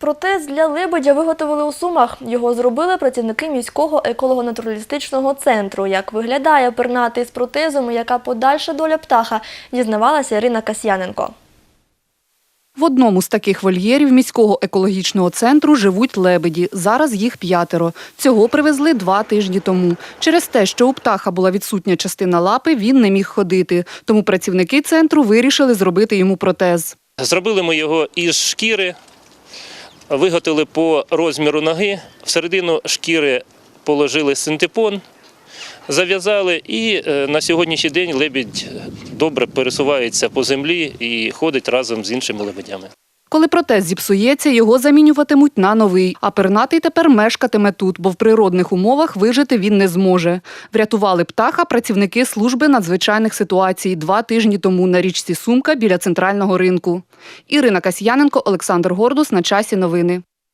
Протез для лебедя виготовили у Сумах. Його зробили працівники міського еколого-натуралістичного центру. Як виглядає пернатий з протезом і яка подальша доля птаха, дізнавалася Ірина Касьяненко. В одному з таких вольєрів міського екологічного центру живуть лебеді. Зараз їх п'ятеро. Цього привезли два тижні тому. Через те, що у птаха була відсутня частина лапи, він не міг ходити. Тому працівники центру вирішили зробити йому протез. Зробили ми його із шкіри, виготовили по розміру ноги, всередину шкіри положили синтепон, зав'язали і е, на сьогоднішній день лебідь добре пересувається по землі і ходить разом з іншими лебедями. Коли протез зіпсується, його замінюватимуть на новий. А пернатий тепер мешкатиме тут, бо в природних умовах вижити він не зможе. Врятували птаха працівники служби надзвичайних ситуацій два тижні тому на річці Сумка біля центрального ринку. Ірина Касьяненко, Олександр Гордус. На часі новини.